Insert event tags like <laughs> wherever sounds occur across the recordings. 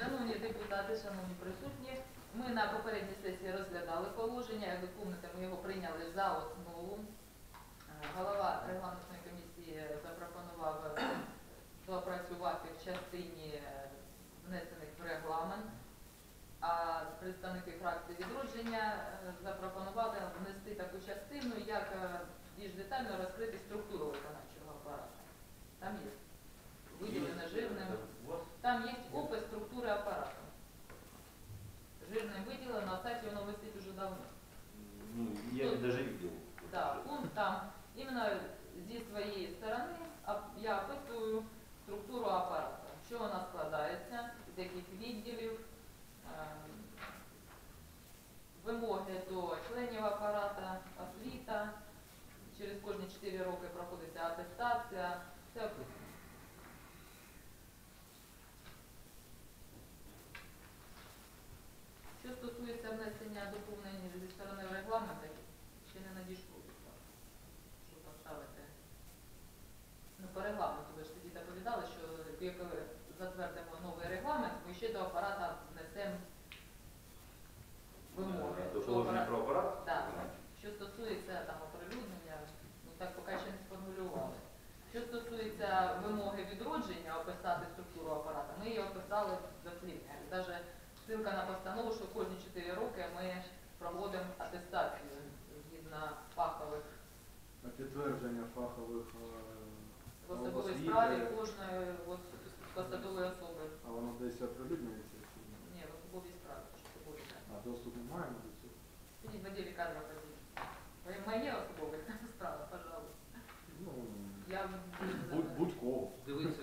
Шановні депутати, шановні присутні, ми на попередній сесії розглядали положення. Як ви пам'ятаєте, ми його прийняли за основу. Е, Голова регламентної комісії запропонував е, доопрацювати в частині е, внесених в регламент, а представники фракції відродження запропонували внести таку частину, як більш детально розкрити структуру виконавчого апарату. Там є виділено жирним. Там є опис структури апарату. Жирним виділено, на сайті воно висить уже давно. Ну, я Тут- даже видел. Да, пункт там іменно зі своєї сторони а- я описую структуру апарату, що вона складається, з яких відділів, вимоги до членів апарата, освіта, через кожні 4 роки проходиться атестація, все описано. Що стосується внесення доповнень зі сторони регламенту, ще не надійшло від вас, що поставити. Ну, по регламенту ви ж тоді доповідали, що як ми затвердимо новий регламент, ми ще до апарата внесемо вимоги. До що положення про апарат? Так, що стосується там оприлюднення, ну так поки ще не сформулювали. Що стосується вимоги відродження, описати структуру апарата, ми її описали дослівно. Навіть ссылка на постанову, що кожні 4 роки ми проводимо атестацію згідно фахових На підтвердження фахових е, в особовій справі кожної ос- посадової особи. А воно десь оприлюднюється? чи ні? Ні, в особовій справі. що це буде. А доступ не маємо до цього? Підіть в відділі кадрів. Ви Моє особове <laughs> справа, пожалуйста. Ну, Я будь- будь-кого. Дивитися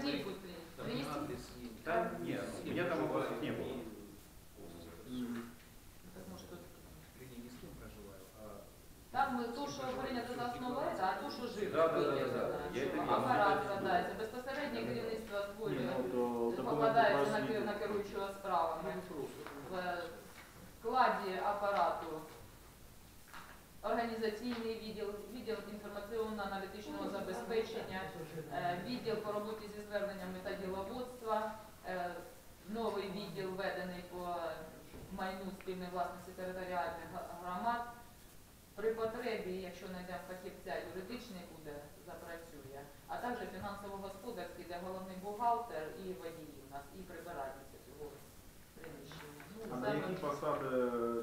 Блин, А, сходи быстрее. там Принести? адрес и... Да нет, у меня там вопросов не было. М. Так, может, тут- Я не с кем проживаю, а Там е, то, що прийнято за основу, це, а то, що живо Да, да, да, виявлено, да, да. Я що це бачу. апарат складається, безпосередньо керівництво Ні, створює, ну, то документи покладається про на, кер- освіту. на керуючого справами. ну, просто. В складі апарату організаційний відділ, відділ інформаційно-аналітичного забезпечення, е, відділ по роботі зі зверненнями та діловодства, е, новий відділ введений по майну спільної власності територіальних громад. При потребі, якщо знайдемо фахівця, юридичний буде, запрацює, а також фінансово-господарський, де головний бухгалтер і водії у нас, і прибиральниця цього приміщення. Ну, А на які посади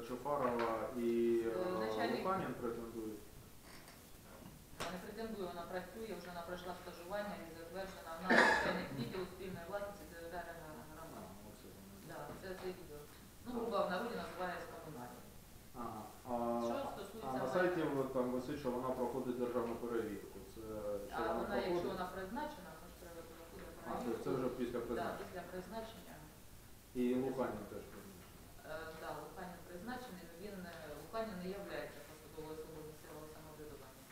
Чофарова і Е. Луканін претендують? Не претендує, вона працює, вже вона пройшла стажування і затверджена. Вона начальник відділу спільної власності територіальної громади. Оце це це відео. Ну, грубо в народі називається комунальні. Ага. Що А, а на сайті там висить, що вона проходить державну перевірку. Це що а вона якщо проходить? вона призначена, то ж треба буде А, це вже після Да, призначення. після призначення. І Луканін теж призначений. Е, Да, Луканін призначений, але він е, Луканін не є посадовою особою місцевого самоврядування.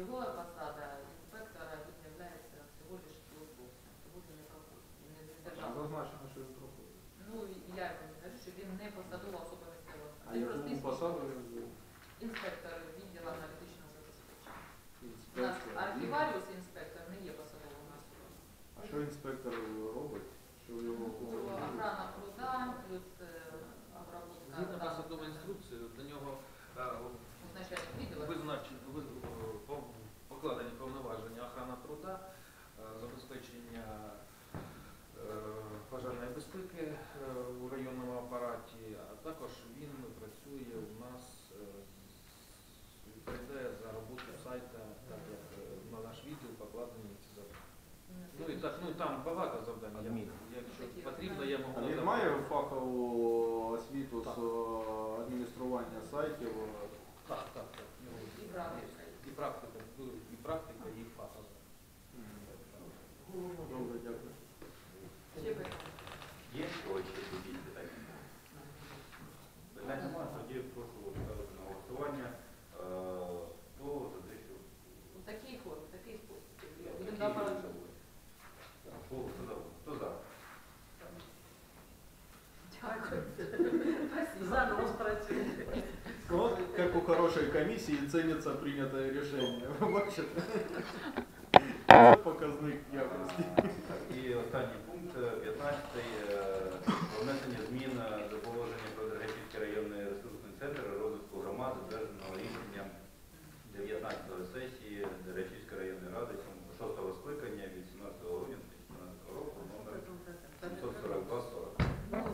Його посада інспектора він є всього лише службовцем, того він не проходить. Він не А державний. Зазначено, що він проходить. Ну, я йому кажу, що він не посадова особа місцевого. А Він яку простий посаду службовець. він був? Інспектор відділу аналітичного забезпечення. У нас Інспектор. архіваріус інспектор не є посадовим особою. А що інспектор робить? Що його Ну, Охрана труда, плюс е, обробка Згідно даних. посадової інструкції, до нього е, визначені, покладені повноваження охрана труда, е, забезпечення е, пожежної безпеки е, у районному апараті, а також він працює у нас, е, відповідає за роботу сайта, так як е, на наш відділ покладені ці завдання. Ну і так, ну там багато завдань. Якщо потрібно, я можу. А він надати. сайтів. Так, так, так. Ну, і практика. и практика, и практика, і фаза. Добре, дякую. Є очі тоді питання? Питання тоді прошу ставити на голосування. Хто за те, що... Такий ход, такий спосіб. Він дав Хто за? Дякую. Щоб вашої комісії ціниться прийняте рішення. <laughs> Ви бачите? Це показник якості. І останній пункт, е, 15 е, про внесення змін е, до положення про Дергачівський районний ресурсний центр розвитку громад, затвердженого рішенням 19-ї сесії Дергачівської районної ради 6-го скликання від 17 грудня 2017 року номер 742-40. Ну,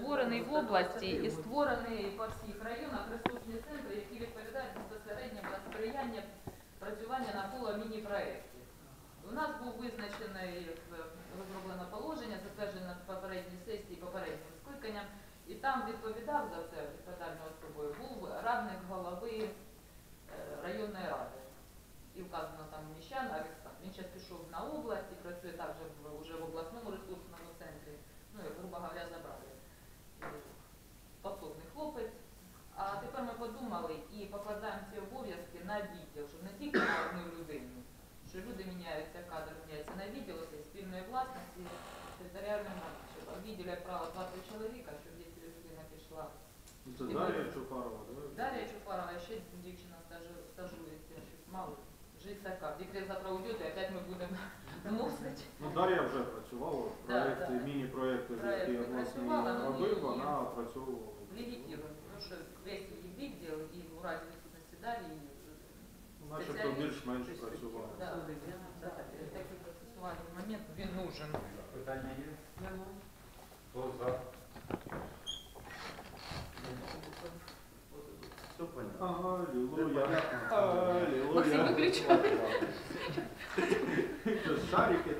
створений в області і створений по всіх районах працювання навколо міні-проєктів. У нас був визначений е, розроблено положення, затверджене на попередній сесії попереднім скликанням, і там відповідав за це відповідальною особою був радник голови е, районної ради. І вказано там міщан Ареста. Він зараз пішов на область і працює також в, уже в обласному ресурсному центрі. Ну, як, грубо говоря, забрали. Способний хлопець. А тепер ми подумали і покладаємо ці обов'язки на відділ, щоб не що люди міняються, кадр міняється на відділ спільної власності, територіальної щоб в відділі, як правило, 20 чоловіка, щоб якщо людина пішла. Це Дар'я Чупарова, так? Дар'я Чупарова, ще дівчина стажу- стажується, щось мало. Жизнь така. Декрет завтра уйде, і опять ми будемо <laughs> вносити. Ну, Дар'я вже працювала, Да, проекти, да. міні-проекти, які обласний працювала, ну, робив, вона опрацьовувала. Легітимно, тому що весь її відділ і в разі відсутності Дар'ї Ну, Начебто більш-менш працювала. Да, да, такий процесуальний момент, він нужен. Питання є? Хто за? Все понятно. Аллилуйя. Максим Аллилуйя. виключай. Шарики, да, такі